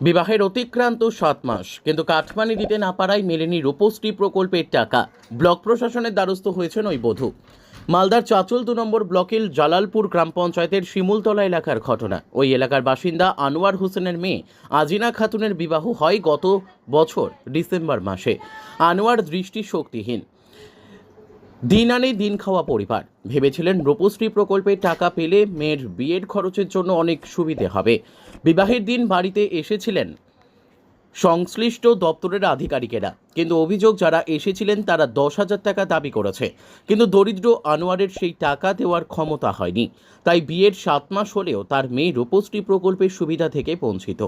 বিবাহের অতিক্রান্ত সাত মাস, কিন্তু কাঠমানি দিতে না পারায় মেলেনি রূপশ্রী প্রকল্পের টাকা। ব্লক প্রশাসনের দ্বারস্থ হয়েছেন ওই বধূ। মালদার চাচল দু নম্বর ব্লকের জালালপুর গ্রাম পঞ্চায়েতের শিমুলতলা এলাকার ঘটনা। ওই এলাকার বাসিন্দা আনোয়ার হোসেনের মেয়ে আজিনা খাতুনের বিবাহ হয় গত বছর ডিসেম্বর মাসে। আনোয়ার দৃষ্টি শক্তিহীন দিন আনে দিন খাওয়া পরিবার। ভেবেছিলেন রূপশ্রী প্রকল্পের টাকা পেলে মেয়ের বিয়ের খরচের জন্য অনেক সুবিধে হবে। বিবাহের দিন বাড়িতে এসেছিলেন সংশ্লিষ্ট দপ্তরের আধিকারিকেরা। কিন্তু অভিযোগ, যারা এসেছিলেন, তারা দশ হাজার টাকা দাবি করেছে। কিন্তু দরিদ্র আনোয়ারের সেই টাকা দেওয়ার ক্ষমতা হয়নি। তাই বিয়ের সাত মাস হলেও তার মেয়ে রূপশ্রী প্রকল্পের সুবিধা থেকে বঞ্চিত।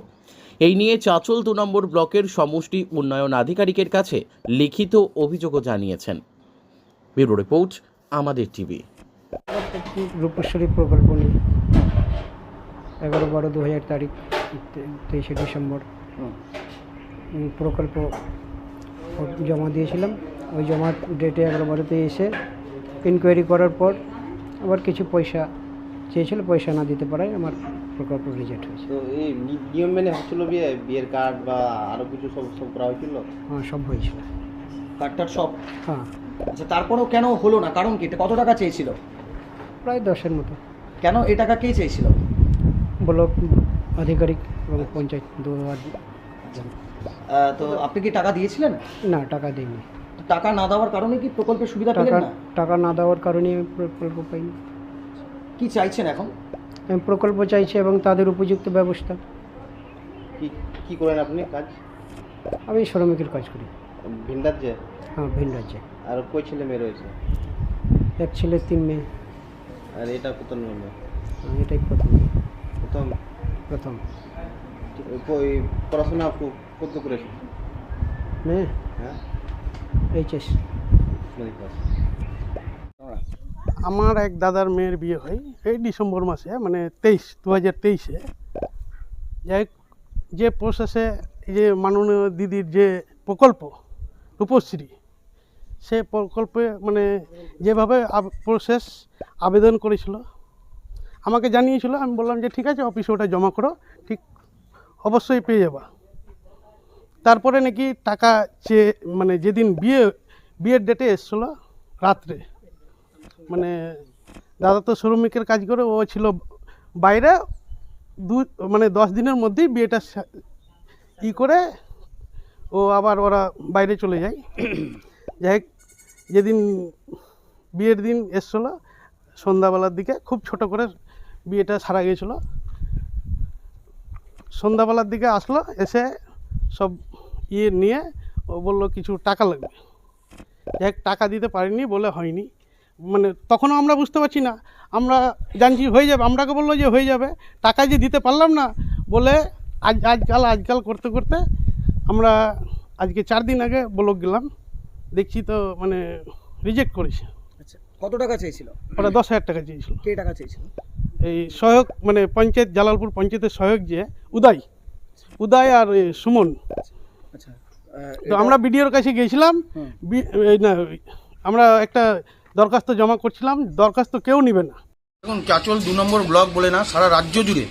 এই নিয়ে চাচল দু নম্বর ব্লকের সমষ্টি উন্নয়ন আধিকারিকের কাছে লিখিত অভিযোগও জানিয়েছেন। ব্যুরো রিপোর্ট আমাদের টিভি। রূপশ্বরী প্রকল্প নিয়ে এগারো বারো দু হাজার তারিখ তেইশে ডিসেম্বর। প্রকল্প জমা দিয়েছিলাম। ওই জমা ডেটে এগারো বারোতে এসে ইনকোয়ারি করার পর আবার কিছু পয়সা চেয়েছিল পয়সা না দিতে পারায় আমার প্রকল্প রিজেক্ট হয়েছে। তো এই নিয়ম মেনে হচ্ছিল বিয়ে বিয়ের কার্ড বা আরও কিছু সব সব করা হয়েছিল? হ্যাঁ সব হয়েছিল। কার্ডটার সব? হ্যাঁ। আচ্ছা তারপরেও কেন হলো না? কারণ কি? এটা কত টাকা চেয়েছিল? প্রায় দশের মতো। কেন এই টাকা কে চেয়েছিল? ব্লক আধিকারিক এবং পঞ্চায়েত দু আহ, তো আপনি কি টাকা দিয়েছিলেন? না টাকা দিইনি। তো টাকা না দেওয়ার কারণে কি প্রকল্পের সুবিধা পেলেন টাকা না? টাকা না দেওয়ার কারণে আমি প্রকল্প পাইনি। কি চাইছেন এখন? আমি প্রকল্প চাইছি এবং তাদের উপযুক্ত ব্যবস্থা। কি কি করেন আপনি কাজ? আমি শ্রমিকের কাজ করি। ভিন রাজ্যে? হ্যাঁ ভিন রাজ্যে। আর কই ছেলে মেয়ে রয়েছে? এক ছেলে তিন মেয়ে। আর এটা কত হ্যাঁ, এটাই প্রথম। প্রথম? প্রথম। কই পড়াশোনা কত করেছে মেয়ে? হ্যাঁ। এইচএস। আমার এক দাদার মেয়ের বিয়ে হয় এই ডিসেম্বর মাসে মানে তেইশ দু হাজার তেইশে। যাই হোক, যে প্রসেসে এই যে মাননীয় দিদির যে প্রকল্প রূপশ্রী। সে প্রকল্পে মানে যেভাবে প্রসেস আবেদন করেছিল, আমাকে জানিয়েছিল, আমি বললাম যে ঠিক আছে অফিসে ওটা জমা করো, ঠিক অবশ্যই পেয়ে যাবা। তারপরে নাকি টাকা চেয়ে মানে যেদিন বিয়ে, বিয়ের ডেটে এসেছিল, রাত্রে মানে দাদা তো শ্রমিকের কাজ করে, ও ছিল বাইরে, দু মানে দশ দিনের মধ্যেই বিয়েটা ই করে ও আবার ওরা বাইরে চলে যায়। যাই যেদিন বিয়ের দিন এসছিলো, সন্ধ্যাবেলার দিকে খুব ছোট করে বিয়েটা সারা গিয়েছিল। সন্ধ্যাবেলার দিকে আসলো, এসে সব ইয়ে নিয়ে ও বলল, কিছু টাকা লাগবে। যাই টাকা দিতে পারিনি বলে হয়নি। মানে তখনও আমরা বুঝতে পারছি না। আমরা জানছি হয়ে যাবে, আমরাকে বলল যে হয়ে যাবে। টাকা যে দিতে পারলাম না বলে আজ, আজকাল আজকাল করতে করতে আমরা আজকে চার দিন আগে ব্লক গেলাম। দেখছি তো মানে রিজেক্ট করেছে। আচ্ছা কত টাকা চেয়েছিল? ওরা দশ হাজার টাকা চেয়েছিল। কে টাকা চেয়েছিল? এই সহায়ক মানে পঞ্চায়েত জালালপুর পঞ্চায়েতের সহায়ক যে উদয়। উদয় আর সুমন। আচ্ছা তো আমরা বিডিওর কাছে গিয়েছিলাম বি- না আমরা একটা দরখাস্ত জমা করছিলাম। দরখাস্ত কেউ নেবে না। এখন চাচল দু নম্বর ব্লক বলে না সারা রাজ্য জুড়ে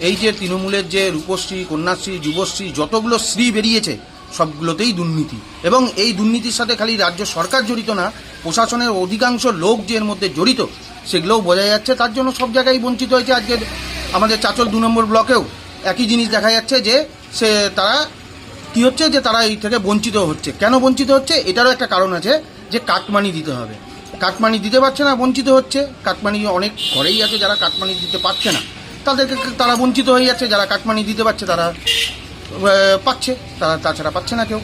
এই যে তৃণমূলের যে রূপশ্রী, কন্যাশ্রী, যুবশ্রী, যতগুলো শ্রী বেরিয়েছে, সবগুলোতেই দুর্নীতি। এবং এই দুর্নীতির সাথে খালি রাজ্য সরকার জড়িত না, প্রশাসনের অধিকাংশ লোক যে এর মধ্যে জড়িত, সেগুলোও বোঝা যাচ্ছে, তার জন্য সব জায়গায় বঞ্চিত হয়েছে আজকের আমাদের চাচল দু নম্বর ব্লকেও। একই জিনিস দেখা যাচ্ছে যে, সে তারা, কি হচ্ছে যে তারা এই থেকে বঞ্চিত হচ্ছে। কেন বঞ্চিত হচ্ছে? এটারও একটা কারণ আছে যে কাটমানি দিতে হবে। কাটমানি দিতে পারছে না, বঞ্চিত হচ্ছে। কাটমানি অনেক ঘরেই আছে যারা কাটমানি দিতে পারছে না। তাদেরকে তারা বঞ্চিত হয়ে যাচ্ছে যারা কাটমানি দিতে পারছে তারা পাচ্ছে তারা তাছাড়া পাচ্ছে না কেউ।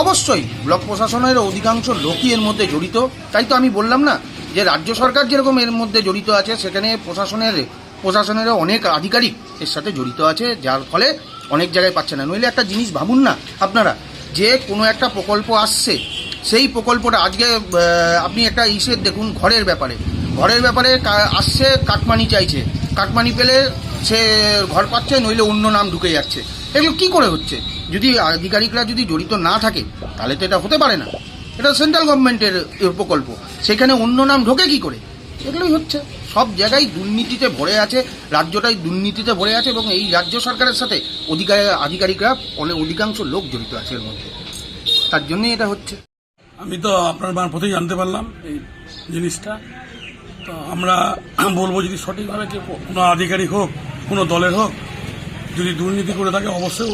অবশ্যই ব্লক প্রশাসনের অধিকাংশ লোকই এর মধ্যে জড়িত। তাই তো আমি বললাম না যে রাজ্য সরকার যেরকম এর মধ্যে জড়িত আছে সেখানে প্রশাসনের প্রশাসনেরও অনেক আধিকারিক এর সাথে জড়িত আছে যার ফলে অনেক জায়গায় পাচ্ছে না। নইলে একটা জিনিস ভাবুন না আপনারা যে কোনো একটা প্রকল্প আসছে সেই প্রকল্পটা আজকে আপনি একটা ইসের দেখুন ঘরের ব্যাপারে। ঘরের ব্যাপারে আসছে কাটমানি চাইছে। কাটমানি পেলে সে ঘর পাচ্ছে, নইলে অন্য নাম ঢুকে যাচ্ছে। এগুলো কি করে হচ্ছে? যদি আধিকারিকরা যদি জড়িত না থাকে, তাহলে তো এটা হতে পারে না। এটা সেন্ট্রাল গভর্নমেন্টের প্রকল্প। সেখানে অন্য নাম ঢোকে কি করে? এগুলোই হচ্ছে। সব জায়গায় দুর্নীতিতে ভরে আছে, রাজ্যটাই দুর্নীতিতে ভরে আছে এবং এই রাজ্য সরকারের সাথে অধিকার, আধিকারিকরা অনেক অধিকাংশ লোক জড়িত আছে এর মধ্যে। তার জন্যই এটা হচ্ছে। আমি তো আপনার মারফতেই জানতে পারলাম এই জিনিসটা। আমরা বলব যদি সঠিকভাবে কেউ কোনো আধিকারিক হোক, কোনো দলের হোক, যদি দুর্নীতি করে থাকে, অবশ্যই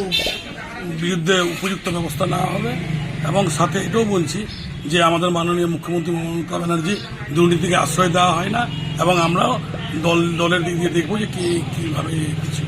বিরুদ্ধে উপযুক্ত ব্যবস্থা নেওয়া হবে। এবং সাথে এটাও বলছি যে আমাদের মাননীয় মুখ্যমন্ত্রী মমতা ব্যানার্জি দুর্নীতিকে আশ্রয় দেওয়া হয় না, এবং আমরাও দল, দলের দিক দিয়ে দেখব যে কী কীভাবে কিছু